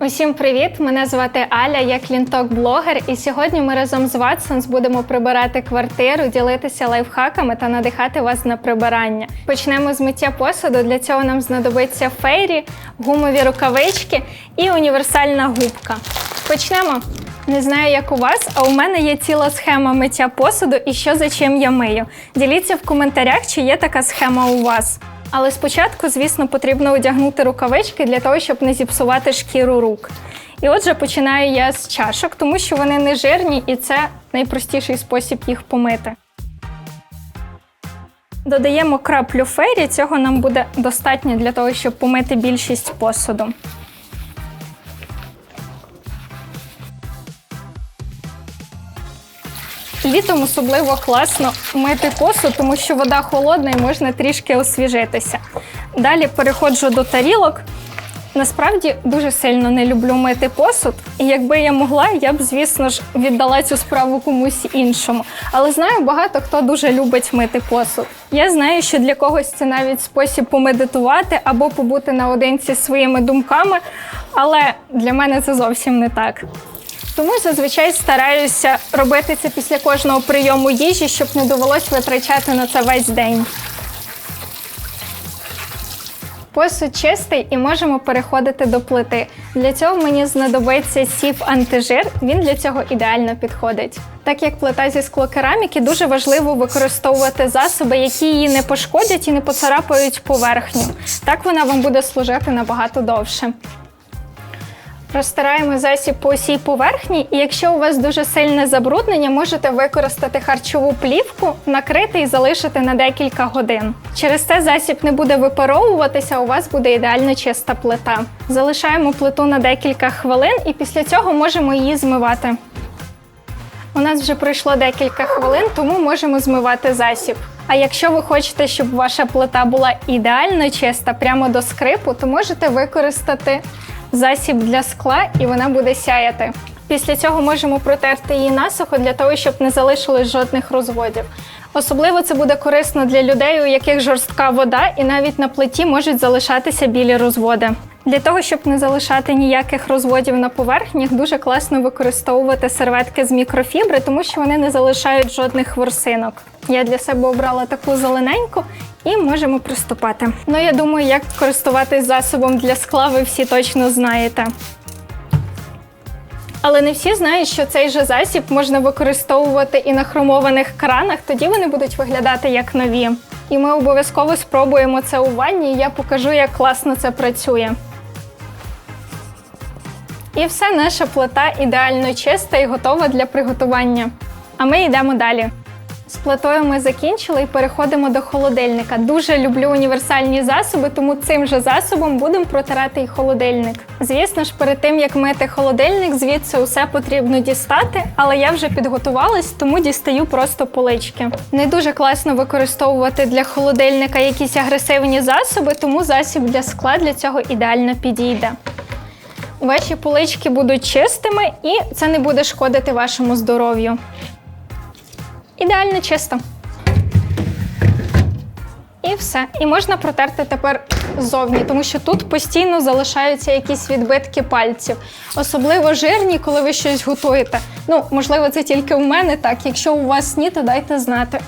Усім привіт! Мене звати Аля, я клінток-блогер, і сьогодні ми разом з Watsons будемо прибирати квартиру, ділитися лайфхаками та надихати вас на прибирання. Почнемо з миття посуду. Для цього нам знадобиться фейрі, гумові рукавички і універсальна губка. Почнемо. Не знаю, як у вас, а у мене є ціла схема миття посуду і що за чим я мию. Діліться в коментарях, чи є така схема у вас. Але спочатку, звісно, потрібно одягнути рукавички для того, щоб не зіпсувати шкіру рук. І отже, починаю я з чашок, тому що вони не жирні і це найпростіший спосіб їх помити. Додаємо краплю фері, цього нам буде достатньо для того, щоб помити більшість посуду. Літом особливо класно мити посуд, тому що вода холодна і можна трішки освіжитися. Далі переходжу до тарілок. Насправді дуже сильно не люблю мити посуд, і якби я могла, я б, звісно ж, віддала цю справу комусь іншому. Але знаю, багато хто дуже любить мити посуд. Я знаю, що для когось це навіть спосіб помедитувати або побути наодинці своїми думками, але для мене це зовсім не так. Тому зазвичай стараюся робити це після кожного прийому їжі, щоб не довелось витрачати на це весь день. Посуд чистий і можемо переходити до плити. Для цього мені знадобиться сів антижир. Він для цього ідеально підходить. Так як плита зі склокераміки, дуже важливо використовувати засоби, які її не пошкодять і не поцарапають поверхню. Так вона вам буде служити набагато довше. Розтираємо засіб по усій поверхні, і якщо у вас дуже сильне забруднення, можете використати харчову плівку, накрити і залишити на декілька годин. Через це засіб не буде випаровуватися, у вас буде ідеально чиста плита. Залишаємо плиту на декілька хвилин і після цього можемо її змивати. У нас вже пройшло декілька хвилин, тому можемо змивати засіб. А якщо ви хочете, щоб ваша плита була ідеально чиста прямо до скрипу, то можете використати засіб для скла і вона буде сяяти. Після цього можемо протерти її насухо для того, щоб не залишилось жодних розводів. Особливо це буде корисно для людей, у яких жорстка вода, і навіть на плиті можуть залишатися білі розводи. Для того, щоб не залишати ніяких розводів на поверхнях, дуже класно використовувати серветки з мікрофібри, тому що вони не залишають жодних ворсинок. Я для себе обрала таку зелененьку і можемо приступати. Ну, я думаю, як користуватись засобом для скла, ви всі точно знаєте. Але не всі знають, що цей же засіб можна використовувати і на хромованих кранах, тоді вони будуть виглядати як нові. І ми обов'язково спробуємо це у ванні, і я покажу, як класно це працює. І все, наша плита ідеально чиста і готова для приготування. А ми йдемо далі. З плитою ми закінчили і переходимо до холодильника. Дуже люблю універсальні засоби, тому цим же засобом будемо протирати і холодильник. Звісно ж, перед тим як мити холодильник, звідси усе потрібно дістати, але я вже підготувалась, тому дістаю просто полички. Не дуже класно використовувати для холодильника якісь агресивні засоби, тому засіб для скла для цього ідеально підійде. Ваші полички будуть чистими і це не буде шкодити вашому здоров'ю. Ідеально чисто. І все. І можна протерти тепер ззовні, тому що тут постійно залишаються якісь відбитки пальців. Особливо жирні, коли ви щось готуєте. Ну, можливо, це тільки в мене так. Якщо у вас ні, то дайте знати.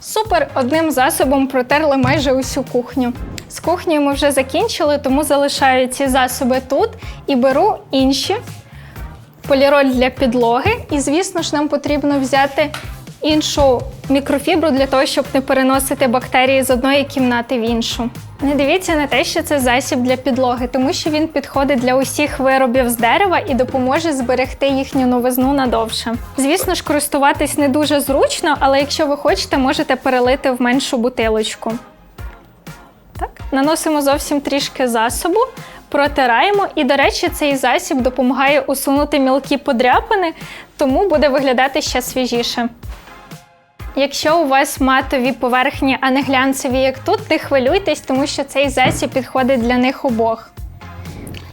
Супер! Одним засобом протерли майже усю кухню. З кухнею ми вже закінчили, тому залишаю ці засоби тут і беру інші поліроль для підлоги. І, звісно ж, нам потрібно взяти іншу мікрофібру для того, щоб не переносити бактерії з одної кімнати в іншу. Не дивіться на те, що це засіб для підлоги, тому що він підходить для усіх виробів з дерева і допоможе зберегти їхню новизну надовше. Звісно ж, користуватись не дуже зручно, але якщо ви хочете, можете перелити в меншу бутилочку. Наносимо зовсім трішки засобу, протираємо. І, до речі, цей засіб допомагає усунути мілкі подряпини, тому буде виглядати ще свіжіше. Якщо у вас матові поверхні, а не глянцеві, як тут, не хвилюйтесь, тому що цей засіб підходить для них обох.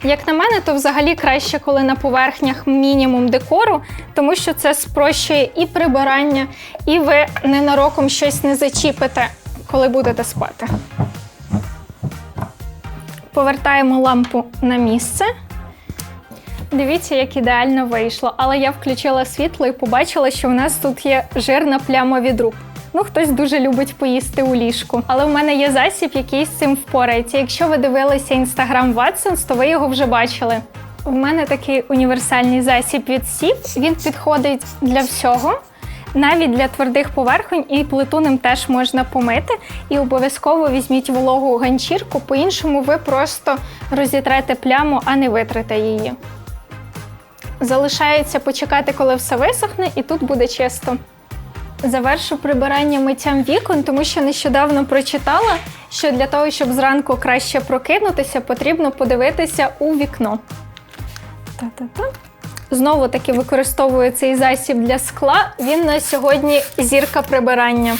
Як на мене, то взагалі краще, коли на поверхнях мінімум декору, тому що це спрощує і прибирання, і ви ненароком щось не зачіпите, коли будете спати. Повертаємо лампу на місце Дивіться, як ідеально вийшло, але я включила світло і побачила, що у нас тут є жирна пляма від рук. Ну, хтось дуже любить поїсти у ліжку. Але в мене є засіб, який з цим впорається. Якщо ви дивилися інстаграм Watsons, то ви його вже бачили. У мене такий універсальний засіб від сіп. Він підходить для всього, навіть для твердих поверхонь, і плиту ним теж можна помити. І обов'язково візьміть вологу ганчірку, по-іншому ви просто розітрете пляму, а не витрете її. Залишається почекати, коли все висохне, і тут буде чисто. Завершу прибирання миттям вікон, тому що нещодавно прочитала, що для того, щоб зранку краще прокинутися, потрібно подивитися у вікно. Та-та-та. Знову таки використовую цей засіб для скла. Він на сьогодні зірка прибирання.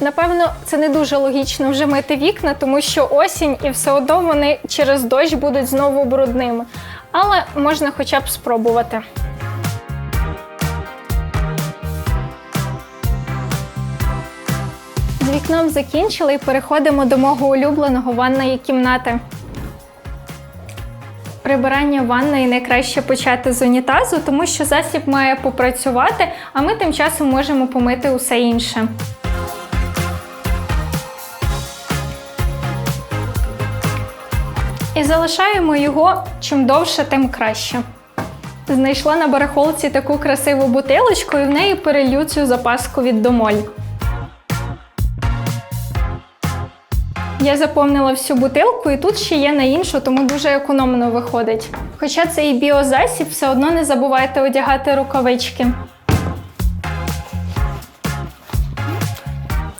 Напевно, це не дуже логічно вже мити вікна, тому що осінь і все одно вони через дощ будуть знову брудними. Але можна хоча б спробувати. З вікном закінчили і переходимо до мого улюбленого ванної кімнати. Прибирання ванної найкраще почати з унітазу, тому що засіб має попрацювати, а ми тим часом можемо помити усе інше. І залишаємо його чим довше, тим краще. Знайшла на барахолці таку красиву бутилочку і в неї перелью цю запаску від домоль. Я заповнила всю бутилку і тут ще є на іншу, тому дуже економно виходить. Хоча це і біозасіб, все одно не забувайте одягати рукавички.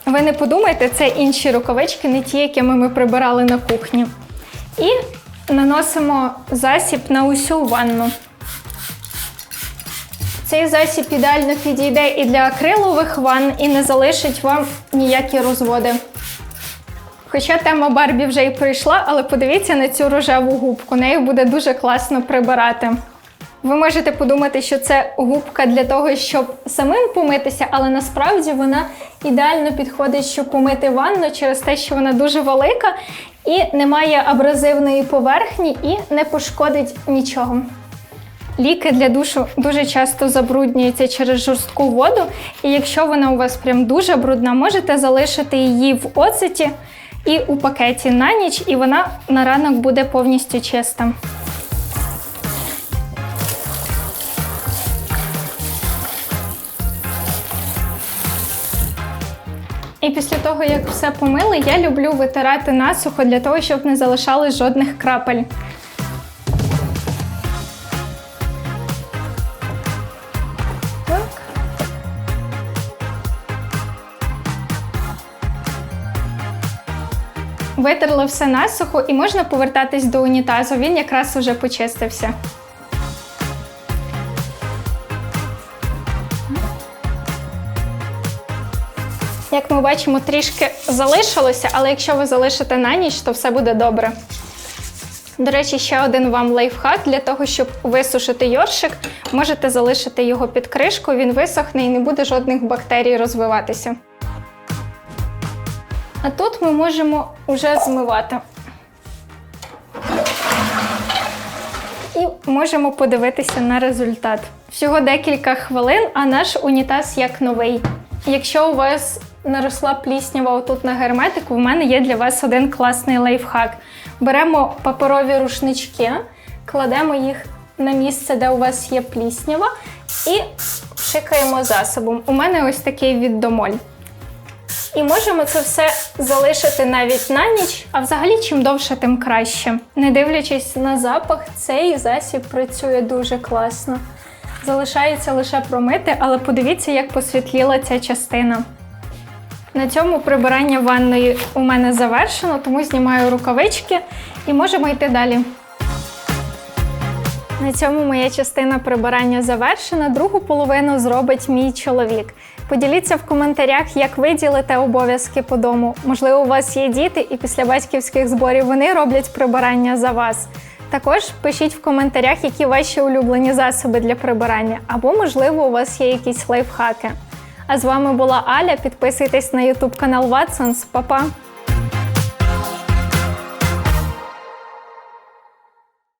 Ви не подумайте, це інші рукавички, не ті, якими ми прибирали на кухні. І наносимо засіб на усю ванну. Цей засіб ідеально підійде і для акрилових ванн, і не залишить вам ніякі розводи. Хоча тема Барбі вже і прийшла, але подивіться на цю рожеву губку. Нею буде дуже класно прибирати. Ви можете подумати, що це губка для того, щоб самим помитися, але насправді вона ідеально підходить, щоб помити ванну через те, що вона дуже велика і не має абразивної поверхні і не пошкодить нічого. Ліки для душу дуже часто забруднюються через жорстку воду, і якщо вона у вас прям дуже брудна, можете залишити її в оцеті і у пакеті на ніч, і вона на ранок буде повністю чиста. І після того, як все помили, я люблю витирати насухо для того, щоб не залишалось жодних крапель. Витерла все насухо і можна повертатись до унітазу. Він якраз уже почистився. Як ми бачимо, трішки залишилося, але якщо ви залишите на ніч, то все буде добре. До речі, ще один вам лайфхак для того, щоб висушити йоршик, можете залишити його під кришкою, він висохне і не буде жодних бактерій розвиватися. А тут ми можемо вже змивати. І можемо подивитися на результат. Всього декілька хвилин, а наш унітаз як новий. Якщо у вас наросла пліснява отут на герметику, в мене є для вас один класний лайфхак. Беремо паперові рушнички, кладемо їх на місце, де у вас є пліснява, і пшикаємо засобом. У мене ось такий від домоль. І можемо це все залишити навіть на ніч, а взагалі чим довше, тим краще. Не дивлячись на запах, цей засіб працює дуже класно. Залишається лише промити, але подивіться, як посвітліла ця частина. На цьому прибирання ванної у мене завершено, тому знімаю рукавички і можемо йти далі. На цьому моя частина прибирання завершена. Другу половину зробить мій чоловік. Поділіться в коментарях, як ви ділите обов'язки по дому. Можливо, у вас є діти, і після батьківських зборів вони роблять прибирання за вас. Також пишіть в коментарях, які ваші улюблені засоби для прибирання, або, можливо, у вас є якісь лайфхаки. А з вами була Аля. Підписуйтесь на YouTube канал Watsons. Па-па!